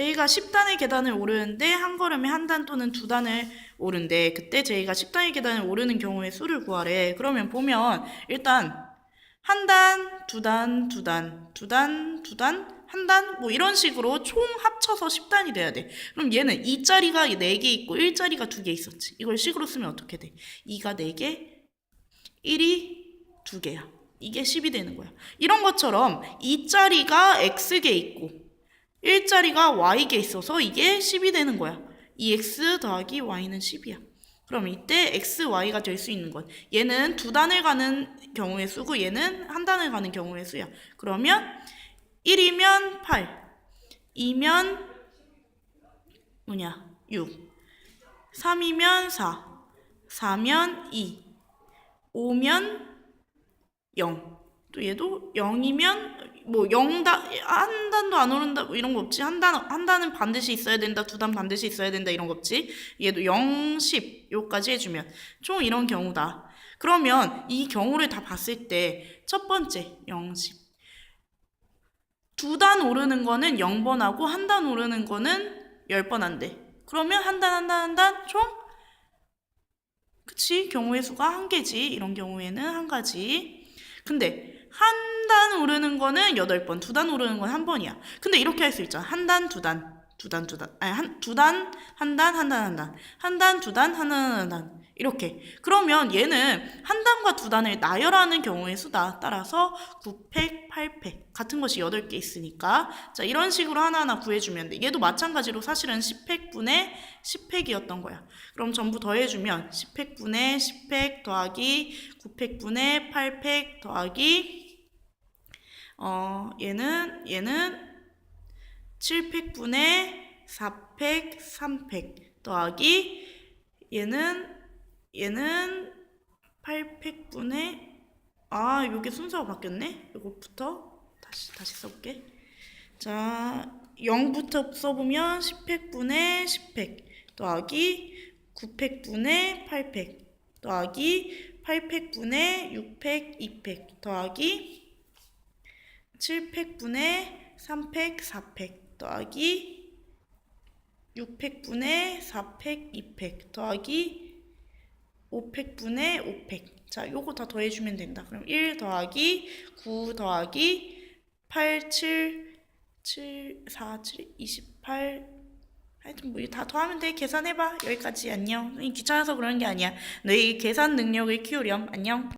저희가 10단의 계단을 오르는데 한 걸음에 한 단 또는 두 단을 오른데 그때 저희가 10단의 계단을 오르는 경우의 수를 구하래. 그러면 보면 일단 한 단, 두 단, 두 단, 두 단, 두 단, 한 단, 뭐 이런 식으로 총 합쳐서 10단이 돼야 돼. 그럼 얘는 2자리가 4개 있고 1자리가 2개 있었지. 이걸 식으로 쓰면 어떻게 돼? 2가 4개, 1이 2개야. 이게 10이 되는 거야. 이런 것처럼 2자리가 x개 있고 1자리가 y개 있어서 이게 10이 되는 거야. 이 x 더하기 y는 10이야. 그럼 이때 x, y가 될 수 있는 건 얘는 두 단을 가는 경우의 수고 얘는 한 단을 가는 경우의 수야. 그러면 1이면 8, 2면 뭐냐 6, 3이면 4, 4면 2, 5면 0. 또 얘도 0이면 뭐 0단 한 단도 안 오른다 뭐 이런 거 없지. 한 단 한 단은 반드시 있어야 된다. 두 단 반드시 있어야 된다. 이런 거 없지. 얘도 0, 10 요까지 해 주면 총 이런 경우다. 그러면 이 경우를 다 봤을 때 첫 번째 0, 10. 두 단 오르는 거는 0번 하고 한 단 오르는 거는 10번 한대. 그러면 한 단 한 단 한 단 총 그치? 경우의 수가 한 개지. 이런 경우에는 한 가지. 근데 한 단 오르는 거는 8번, 두 단 오르는 건 한 번이야. 근데 이렇게 할 수 있잖아. 한 단, 두 단, 두 단, 두 단. 아니, 한, 두 단, 한 단, 한 단, 한 단. 한 단, 두 단, 한 단, 한 단. 이렇게. 그러면 얘는 한 단과 두 단을 나열하는 경우의 수다. 따라서 9팩, 8팩. 같은 것이 8개 있으니까. 자, 이런 식으로 하나하나 구해주면 돼. 얘도 마찬가지로 사실은 10팩분의 10팩이었던 거야. 그럼 전부 더해주면 10팩분의 10팩 더하기 9팩분의 8팩 더하기 어, 얘는, 얘는 7팩분의 4팩, 3팩 더하기 얘는, 얘는 8팩분의 아, 요게 순서가 바뀌었네? 요것부터 다시, 다시 써볼게. 자, 0부터 써보면 10팩분의 10팩 더하기 9팩분의 8팩 더하기 8팩분의 6팩 2팩 더하기 7팩분의 3팩 4팩 더하기 6팩분의 4팩 2팩 더하기 5팩분의 5팩 자 요거 다 더해주면 된다. 그럼 1 더하기 9 더하기 8 7 7 4 7 28 하여튼 뭐 다 더하면 돼. 계산해봐. 여기까지. 안녕. 귀찮아서 그러는 게 아니야. 너희 계산 능력을 키우렴. 안녕